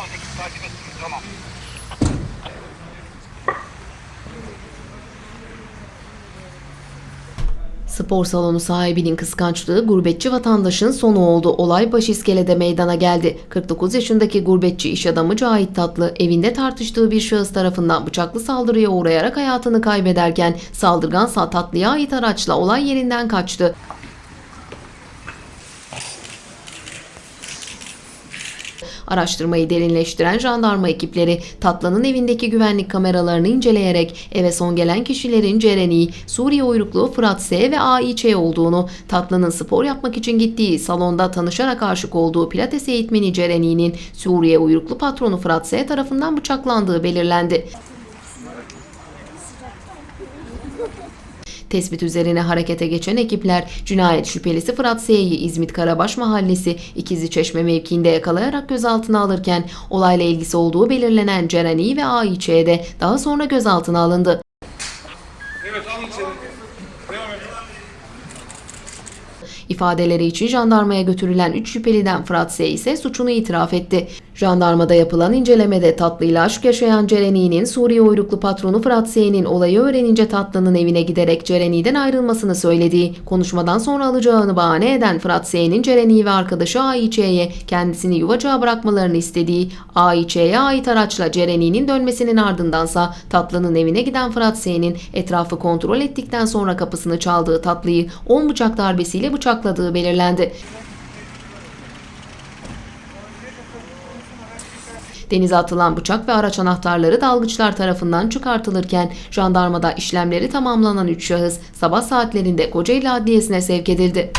18 takip et. Tamam. Spor salonu sahibinin kıskançlığı gurbetçi vatandaşın sonu oldu. Olay Başiskele'de meydana geldi. 49 yaşındaki gurbetçi iş adamı Cahit Tatlı evinde tartıştığı bir şahıs tarafından bıçaklı saldırıya uğrayarak hayatını kaybederken saldırgansa Tatlı'ya ait araçla olay yerinden kaçtı. Araştırmayı derinleştiren jandarma ekipleri Tatlı'nın evindeki güvenlik kameralarını inceleyerek eve son gelen kişilerin Cereni, Suriye uyruklu Fırat S ve AİÇ olduğunu, Tatlı'nın spor yapmak için gittiği salonda tanışarak aşık olduğu pilates eğitmeni Cereni'nin Suriye uyruklu patronu Fırat S tarafından bıçaklandığı belirlendi. Tespit üzerine harekete geçen ekipler cinayet şüphelisi Fırat S'yi İzmit Karabaş Mahallesi İkizli Çeşme mevkiinde yakalayarak gözaltına alırken olayla ilgisi olduğu belirlenen Cereni ve AİÇ'ye de daha sonra gözaltına alındı. Evet alın. İfadeleri için jandarmaya götürülen 3 şüpheliden Fırat S ise suçunu itiraf etti. Jandarmada yapılan incelemede tatlıyla aşk yaşayan Cereni'nin Suriye uyruklu patronu Fırat S'nin olayı öğrenince tatlının evine giderek Cereni'den ayrılmasını söylediği, konuşmadan sonra alacağını bahane eden Fırat S'nin Cereni ve arkadaşı AİÇ'ye kendisini yuvacağa bırakmalarını istediği, AİÇ'ye ait araçla Cereni'nin dönmesinin ardındansa tatlının evine giden Fırat S'nin etrafı kontrol ettikten sonra kapısını çaldığı tatlıyı 10 bıçak darbesiyle bıçakladığı belirlendi. Denize atılan bıçak ve araç anahtarları dalgıçlar tarafından çıkartılırken jandarmada işlemleri tamamlanan 3 şahıs sabah saatlerinde Kocaeli Adliyesi'ne sevk edildi.